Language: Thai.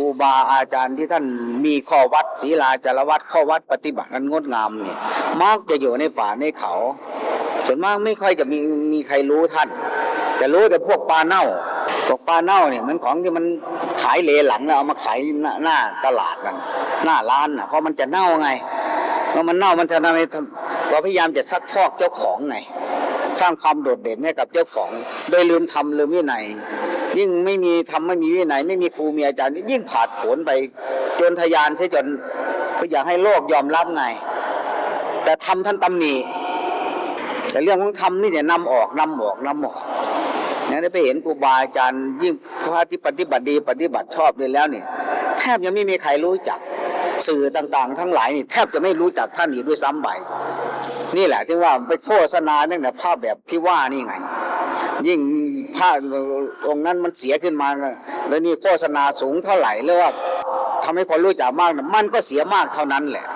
รูบาอาจารย์ที่ท่านมีข้อวัดศีลาจารวัดข้อวัดปฏิบัติอันงดงามเนี่ยมักจะอยู่ในป่าในเขาส่วนมากไม่ค่อยจะมีมีใครรู้ท่าน แต่รู้แต่พวกปลาเน่าพวกปลาเน่าเนี่ยมันของที่มันขายเลหลังแล้วเอามาขายหน้านาตลาดกันหน้าร้านน่ะเพราะมันจะเน่าไงเมื่อมันเน่ามันจะทำให้ทำเราพยายามจะซักฟอกเจ้าของไงสร้างความโดดเด่นให้กับเจ้าของ โดยลืมทำลืมวินัย ยิ่งไม่มีทำไม่มีวินัยไม่มีครูมีอาจารย์ ยิ่งผาดโผนไปจนทะยานใช่จนก็อยากให้โลกยอมรับไง แต่ทำท่านตำหนิแต่เรื่องของธรรมนี่เนี่ยนำออกนำออกนำออกนี่ได้ไปเห็นครูบาอาจารย์ ยิ่งพระที่ปฏิบัติดีปฏิบัติชอบเลยแล้วเนี่ยแทบยังไม่มีใครรู้จักสื่อต่างๆ ทั้งหลายนี่แทบจะไม่รู้จักท่านอีกด้วยซ้ำไปนี่แหละที่ว่าไปโฆษณาตั้งแต่ภาพแบบที่ว่านี่ไง ยิ่ง ภาพองนั้นมันเสียขึ้นมาแล้วนี่โฆษณาสูงเท่าไหร่แล้วว่าทำให้คนรู้จักมากนะมันก็เสียมากเท่านั้นแหละ